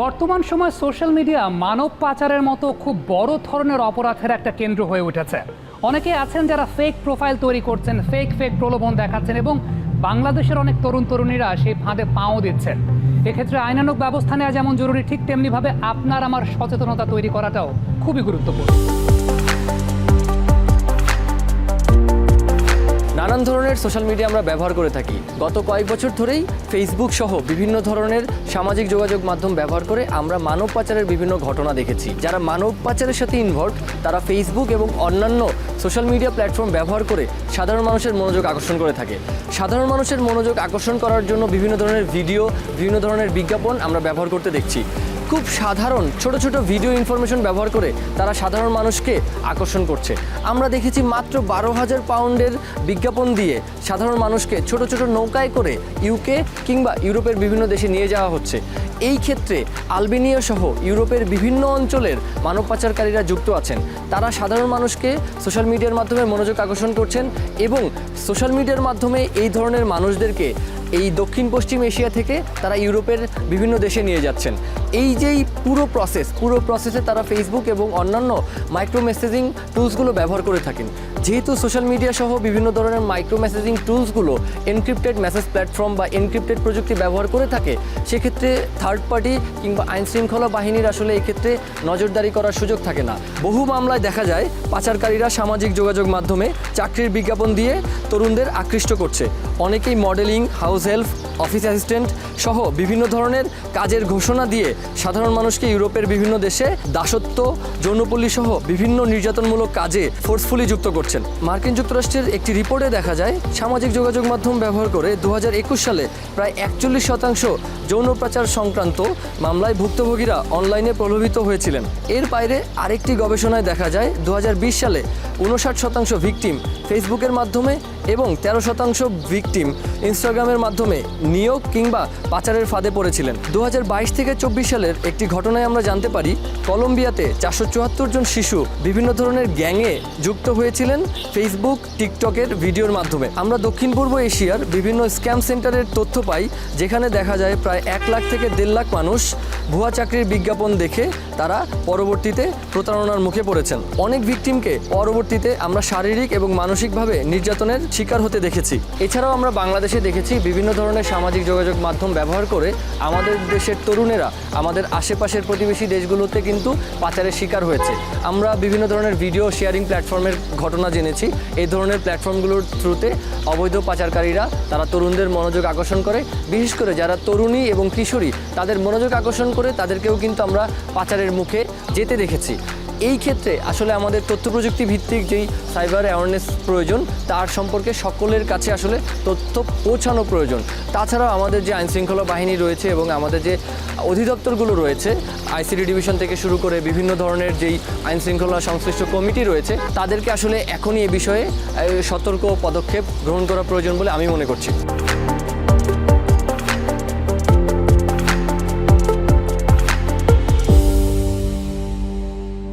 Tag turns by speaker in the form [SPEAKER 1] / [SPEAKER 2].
[SPEAKER 1] বর্তমান সময় social media মানব পাচারের মতো খুব বড় ধরনের অপরাধের একটা কেন্দ্র হয়ে উঠেছে। অনেকে আছেন যারা ফেক প্রোফাইল তৈরি করছেন ফেক ফেক প্রলোভন দেখাচ্ছেন এবং বাংলাদেশের অনেক তরুণ তরুণীরা সেই ফাঁদে পাও দিচ্ছেন। এক্ষেত্রে আইনানুক ব্যবস্থা নেওয়া যেমন জরুরি, ঠিক তেমনিভাবে আপনার আমার সচেতনতা তৈরি করাটাও খুবই গুরুত্বপূর্ণ।
[SPEAKER 2] ধরনের সোশ্যাল মিডিয়া আমরা ব্যবহার করে থাকি। গত কয়েক বছর ধরেই ফেসবুক সহ বিভিন্ন ধরনের সামাজিক যোগাযোগ মাধ্যম ব্যবহার করে আমরা মানব পাচারের বিভিন্ন ঘটনা দেখেছি। যারা মানব পাচারের সাথে ইনভলভ তারা ফেসবুক এবং অন্যান্য সোশ্যাল মিডিয়া প্ল্যাটফর্ম ব্যবহার করে সাধারণ মানুষের মনোযোগ আকর্ষণ করে থাকে। সাধারণ মানুষের মনোযোগ আকর্ষণ করার জন্য বিভিন্ন ধরনের ভিডিও বিভিন্ন ধরনের বিজ্ঞাপন আমরা ব্যবহার করতে দেখছি। খুব সাধারণ, ছোট ছোট ভিডিও ইনফরমেশন ব্যবহার করে তারা সাধারণ মানুষকে আকর্ষণ করছে। আমরা দেখেছি মাত্র বারো হাজার পাউন্ডের বিজ্ঞাপন দিয়ে সাধারণ মানুষকে ছোট ছোট নৌকায় করে ইউকে কিংবা ইউরোপের বিভিন্ন দেশে নিয়ে যাওয়া হচ্ছে। এই ক্ষেত্রে আলবেনিয়া সহ ইউরোপের বিভিন্ন অঞ্চলের মানব পাচারকারীরা যুক্ত আছেন। তারা সাধারণ মানুষকে সোশ্যাল মিডিয়ার মাধ্যমে মনোযোগ আকর্ষণ করছেন এবং সোশ্যাল মিডিয়ার মাধ্যমে এই ধরনের মানুষদেরকে এই দক্ষিণ পশ্চিম এশিয়া থেকে তারা ইউরোপের বিভিন্ন দেশে নিয়ে যাচ্ছেন। এই যেই পুরো প্রসেস পুরো প্রসেসে তারা ফেসবুক এবং অন্যান্য মাইক্রো মেসেজিং টুলসগুলো ব্যবহার করে থাকেন। যেহেতু সোশ্যাল মিডিয়া সহ বিভিন্ন ধরনের মাইক্রো মেসেজিং টুলসগুলো এনক্রিপ্টেড মেসেজ প্ল্যাটফর্ম বা এনক্রিপ্টেড প্রযুক্তি ব্যবহার করে থাকে, সেক্ষেত্রে থার্ড পার্টি কিংবা আইন শৃঙ্খলা বাহিনীর আসলে এক্ষেত্রে নজরদারি করার সুযোগ থাকে না। বহু মামলায় দেখা যায়, পাচারকারীরা সামাজিক যোগাযোগ মাধ্যমে চাকরির বিজ্ঞাপন দিয়ে তরুণদের আকৃষ্ট করছে। অনেকেই modelling house help, office assistant সহ বিভিন্ন ধরনের কাজের ঘোষণা দিয়ে সাধারণ মানুষকে ইউরোপের বিভিন্ন দেশে দাসত্ব, যৌনপল্লী সহ বিভিন্ন নির্যাতনমূলক কাজে ফোর্সফুলি যুক্ত করছেন। মার্কিন যুক্তরাষ্ট্রের একটি রিপোর্টে দেখা যায়, সামাজিক যোগাযোগ মাধ্যম ব্যবহার করে দুহাজার একুশ সালে প্রায় একচল্লিশ শতাংশ যৌন পাচার সংক্রান্ত মামলায় ভুক্তভোগীরা অনলাইনে প্রলোভিত হয়েছিলেন। এর বাইরে আরেকটি গবেষণায় দেখা যায়, দু হাজার বিশ সালে উনষাট শতাংশ ভিকটিম ফেসবুকের মাধ্যমে এবং তেরো শতাংশ ভিকটিম ইনস্টাগ্রামের মাধ্যমে নিয়োগ কিংবা পাচারের ফাঁদে পড়েছিলেন। দু থেকে চব্বিশ সালের একটি ঘটনায় আমরা জানতে পারি, কলম্বিয়াতে চারশো চুয়াত্তর জন শিশু বিভিন্ন ধরনের গ্যাংয়ে যুক্ত হয়েছিলেন ফেসবুক টিকটকের ভিডিওর মাধ্যমে। আমরা দক্ষিণ পূর্ব এশিয়ার বিভিন্ন স্ক্যাম সেন্টারের তথ্য পাই, যেখানে দেখা যায় প্রায় এক লাখ থেকে দেড় লাখ মানুষ ভুয়া চাকরির বিজ্ঞাপন দেখে তারা পরবর্তীতে প্রতারণার মুখে পড়েছেন। অনেক ভিকটিমকে পরবর্তীতে আমরা শারীরিক এবং মানসিকভাবে নির্যাতনের শিকার হতে দেখেছি। এছাড়াও আমরা বাংলাদেশে দেখেছি বিভিন্ন ধরনের সামাজিক যোগাযোগ মাধ্যম ব্যবহার করে আমাদের দেশের তরুণেরা আমাদের আশেপাশের প্রতিবেশী দেশগুলোতে কিন্তু পাচারের শিকার হয়েছে। আমরা বিভিন্ন ধরনের ভিডিও শেয়ারিং প্ল্যাটফর্মের ঘটনা জেনেছি। এই ধরনের প্ল্যাটফর্মগুলোর থ্রুতে অবৈধ পাচারকারীরা, তারা তরুণদের মনোযোগ আকর্ষণ করে। বিশেষ করে যারা তরুণী এবং কিশোরী, তাদের মনোযোগ আকর্ষণ করে তাদেরকেও কিন্তু আমরা পাচারের মুখে যেতে দেখেছি। এই ক্ষেত্রে আসলে আমাদের তথ্য প্রযুক্তি ভিত্তিক যেই সাইবার অ্যাওয়ারনেস প্রয়োজন, তার সম্পর্কে সকলের কাছে আসলে তথ্য পৌঁছানো প্রয়োজন। তাছাড়াও আমাদের যে আইনশৃঙ্খলা বাহিনী রয়েছে এবং আমাদের যে অধিদপ্তরগুলো রয়েছে, আইসিডি ডিভিশন থেকে শুরু করে বিভিন্ন ধরনের যেই আইনশৃঙ্খলা সংশ্লিষ্ট কমিটি রয়েছে, তাদেরকে আসলে এখনই এ বিষয়ে সতর্ক পদক্ষেপ গ্রহণ করা প্রয়োজন বলে আমি মনে করছি।